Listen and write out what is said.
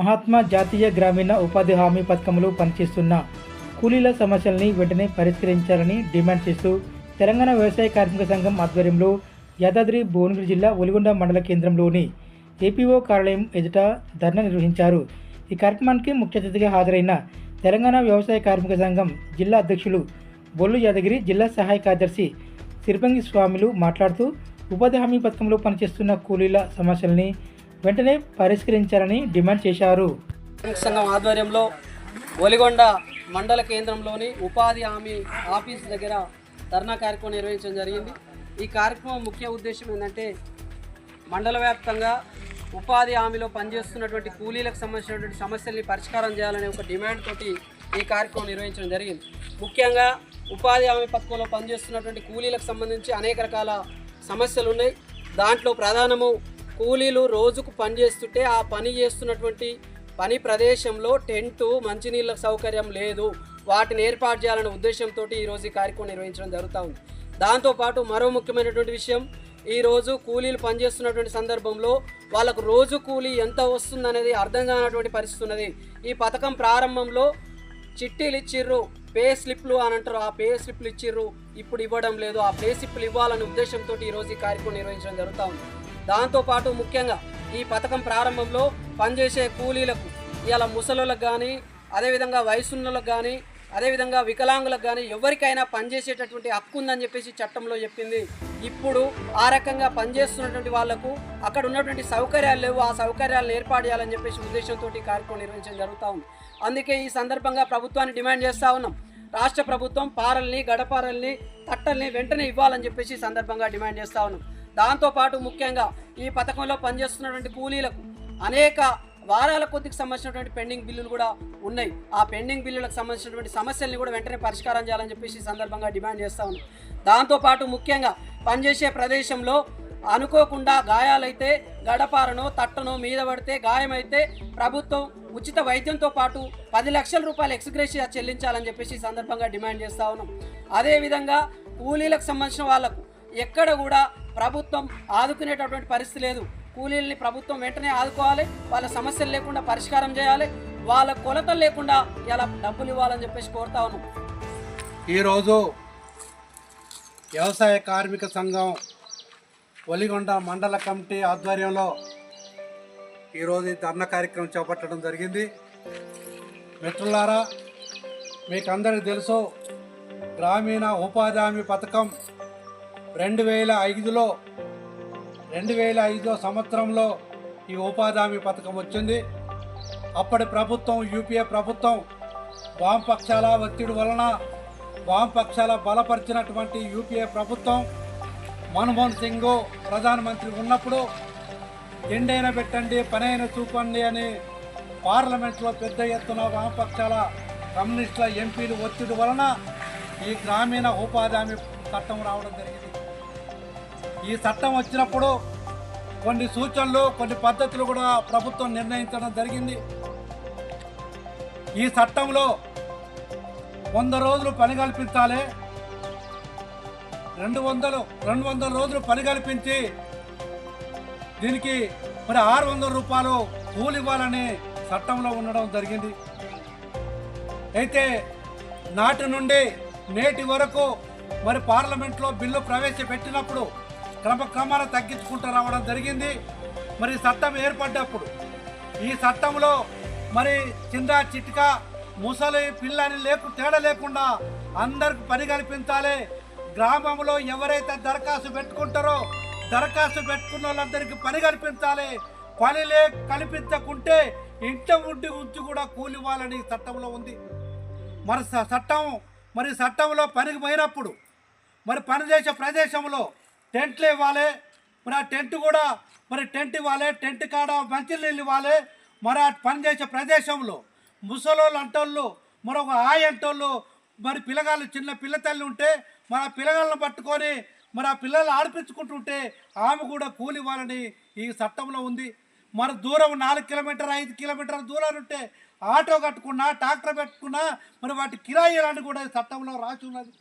మహాత్మా జాతీయ గ్రామీణ ఉపాధి హామీ పథకంలో పనిచేస్తున్న కూలీల సమస్యల్ని వెంటనే పరిష్కరించాలని డిమాండ్ చేస్తూ తెలంగాణ వ్యవసాయ కార్మిక సంఘం ఆధ్వర్యంలో యాదాద్రి భువనగిరి జిల్లా ఒలిగొండ మండల కేంద్రంలోని ఏపీఓ కార్యాలయం ఎదుట ధర్నా నిర్వహించారు. ఈ కార్యక్రమానికి ముఖ్య అతిథిగా హాజరైన తెలంగాణ వ్యవసాయ కార్మిక సంఘం జిల్లా అధ్యక్షులు బొల్లు యాదగిరి జిల్లా సహాయ కార్యదర్శి సిరిపంగి స్వామిలు మాట్లాడుతూ ఉపాధి హామీ పథకంలో పనిచేస్తున్న కూలీల సమస్యల్ని వెంటనే పరిష్కరించాలని డిమాండ్ చేశారు. సంఘం ఆధ్వర్యంలో ఒలిగొండ మండల కేంద్రంలోని ఉపాధి హామీ ఆఫీస్ దగ్గర ధర్నా కార్యక్రమం నిర్వహించడం జరిగింది. ఈ కార్యక్రమం ముఖ్య ఉద్దేశం ఏంటంటే మండల వ్యాప్తంగా ఉపాధి హామీలో పనిచేస్తున్నటువంటి కూలీలకు సంబంధించినటువంటి సమస్యల్ని పరిష్కారం చేయాలనే ఒక డిమాండ్ తోటి ఈ కార్యక్రమం నిర్వహించడం జరిగింది. ముఖ్యంగా ఉపాధి హామీ పథకంలో పనిచేస్తున్నటువంటి కూలీలకు సంబంధించి అనేక రకాల సమస్యలు ఉన్నాయి. దాంట్లో ప్రధానము కూలీలు రోజుకు పని చేస్తుంటే ఆ పని చేస్తున్నటువంటి పని ప్రదేశంలో టెంటు మంచినీళ్ళ సౌకర్యం లేదు. వాటిని ఏర్పాటు చేయాలనే ఉద్దేశంతో ఈరోజు ఈ కార్యక్రమం నిర్వహించడం జరుగుతూ ఉంది. దాంతోపాటు మరో ముఖ్యమైనటువంటి విషయం ఈరోజు కూలీలు పనిచేస్తున్నటువంటి సందర్భంలో వాళ్ళకు రోజు కూలీ ఎంత వస్తుందనేది అర్థం కానటువంటి పరిస్థితి ఉన్నది. ఈ పథకం ప్రారంభంలో చిట్టీలు ఇచ్చిర్రు పే స్లిప్లు అని అంటారు. ఆ పే స్లిప్లు ఇచ్చిర్రు ఇప్పుడు ఇవ్వడం లేదు. ఆ పే స్లిప్లు ఇవ్వాలనే ఉద్దేశంతో ఈరోజు ఈ కార్యక్రమం నిర్వహించడం జరుగుతూ ఉంది. దాంతోపాటు ముఖ్యంగా ఈ పథకం ప్రారంభంలో పనిచేసే కూలీలకు ఇలా ముసలోళ్ళకు కానీ అదేవిధంగా వయసున్నలకు కానీ అదేవిధంగా వికలాంగులకు కానీ ఎవరికైనా పనిచేసేటటువంటి హక్కు ఉందని చెప్పేసి చట్టంలో చెప్పింది. ఇప్పుడు ఆ రకంగా పనిచేస్తున్నటువంటి వాళ్ళకు అక్కడ ఉన్నటువంటి సౌకర్యాలు లేవు. ఆ సౌకర్యాలను ఏర్పాటు చేయాలని చెప్పేసి ఉద్దేశంతో కార్యక్రమం నిర్వహించడం జరుగుతూ ఉంది. అందుకే ఈ సందర్భంగా ప్రభుత్వాన్ని డిమాండ్ చేస్తూ ఉన్నాం. రాష్ట్ర ప్రభుత్వం పారల్ని గడపారల్ని తట్టల్ని వెంటనే ఇవ్వాలని చెప్పేసి సందర్భంగా డిమాండ్ చేస్తూ ఉన్నాం. దాంతోపాటు ముఖ్యంగా ఈ పథకంలో పనిచేస్తున్నటువంటి కూలీలకు అనేక వారాల కొద్దికి సంబంధించినటువంటి పెండింగ్ బిల్లులు కూడా ఉన్నాయి. ఆ పెండింగ్ బిల్లులకు సంబంధించినటువంటి సమస్యల్ని కూడా వెంటనే పరిష్కారం చేయాలని చెప్పేసి ఈ సందర్భంగా డిమాండ్ చేస్తా ఉన్నాం. దాంతోపాటు ముఖ్యంగా పనిచేసే ప్రదేశంలో అనుకోకుండా గాయాలైతే గడపారనో తట్టనో మీద పడితే గాయమైతే ప్రభుత్వం ఉచిత వైద్యంతో పాటు పది లక్షల రూపాయలు ఎక్స్గ్రేషియా చెల్లించాలని చెప్పేసి ఈ సందర్భంగా డిమాండ్ చేస్తా ఉన్నాం. అదేవిధంగా కూలీలకు సంబంధించిన వాళ్ళకు ఎక్కడ కూడా ప్రభుత్వం ఆదుకునేటటువంటి పరిస్థితి లేదు. కూలీలని ప్రభుత్వం వెంటనే ఆదుకోవాలి. వాళ్ళ సమస్యలు లేకుండా పరిష్కారం చేయాలి. వాళ్ళ కొలతలు లేకుండా ఇలా డబ్బులు ఇవ్వాలని చెప్పేసి కోరుతా ఉన్నాం. ఈరోజు వ్యవసాయ కార్మిక సంఘం ఒలిగొండ మండల కమిటీ ఆధ్వర్యంలో ఈరోజు ఈ ధర్నా కార్యక్రమం చేపట్టడం జరిగింది. మిత్రులారా మీకు అందరికీ తెలుసు గ్రామీణ ఉపాధి హామీ పథకం రెండు వేల ఐదులో రెండు వేల ఐదో సంవత్సరంలో ఈ ఉపాధి హామీ పథకం వచ్చింది. అప్పటి ప్రభుత్వం యూపీఏ ప్రభుత్వం వామపక్షాల ఒత్తిడి వలన వామపక్షాల బలపరిచినటువంటి యూపీఏ ప్రభుత్వం మన్మోహన్ సింగ్ ప్రధానమంత్రి ఉన్నప్పుడు ఎండైన పెట్టండి పనైన చూపండి అని పార్లమెంట్లో పెద్ద ఎత్తున వామపక్షాల కమ్యూనిస్టుల ఎంపీలు ఒత్తిడి వలన ఈ గ్రామీణ ఉపాధి హామీ చట్టం రావడం జరిగింది. ఈ చట్టం వచ్చినప్పుడు కొన్ని సూచనలు కొన్ని పద్ధతులు కూడా ప్రభుత్వం నిర్ణయించడం జరిగింది. ఈ చట్టంలో వంద రోజులు పని కల్పించాలి. రెండు వందలు రెండు వందల రోజులు పని కల్పించి దీనికి మరి ఆరు వందల రూపాయలు కూలి ఇవ్వాలని చట్టంలో ఉండడం జరిగింది. అయితే నాటి నుండి నేటి వరకు మరి పార్లమెంట్లో బిల్లు ప్రవేశపెట్టినప్పుడు క్రమక్రమాన తగ్గించుకుంటూ రావడం జరిగింది. మరి చట్టం ఏర్పడ్డప్పుడు ఈ చట్టంలో మరి చిన్న చిట్కా ముసలి పిల్లని లేకు తేడా లేకుండా అందరికి పని కల్పించాలి. గ్రామంలో ఎవరైతే దరఖాస్తు పెట్టుకుంటారో దరఖాస్తు పెట్టుకున్న వాళ్ళందరికీ పని కల్పించాలి. పని లే కల్పించకుంటే ఇంట ఉండి ఉంచి కూడా కూలివ్వాలని చట్టంలో ఉంది. మరి చట్టం మరి చట్టంలో పనికి పోయినప్పుడు మరి పనిచేసే ప్రదేశంలో టెంట్లు ఇవ్వాలి. మరి ఆ టెంట్ కూడా మరి టెంట్ ఇవ్వాలి టెంట్ కాడ మంచినీళ్ళు ఇవ్వాలి. మరి ఆ పనిచేసే ప్రదేశంలో ముసలోళ్ళు అంటోళ్ళు మరొక ఆయ అంటోళ్ళు మరి పిల్లగాళ్ళు చిన్న పిల్ల తల్లి ఉంటే మరి ఆ పిల్లగాళ్ళని పట్టుకొని మరి ఆ పిల్లలు ఆడిపించుకుంటుంటే ఆమె కూడా కూలి ఇవ్వాలని ఈ చట్టంలో ఉంది. మరి దూరం నాలుగు కిలోమీటర్ ఐదు కిలోమీటర్ల దూరాలు ఉంటే ఆటో కట్టుకున్నా ట్రాక్టర్ పెట్టుకున్నా మరి వాటి కిరాయిలని కూడా ఈ చట్టంలో రాసి ఉన్నది.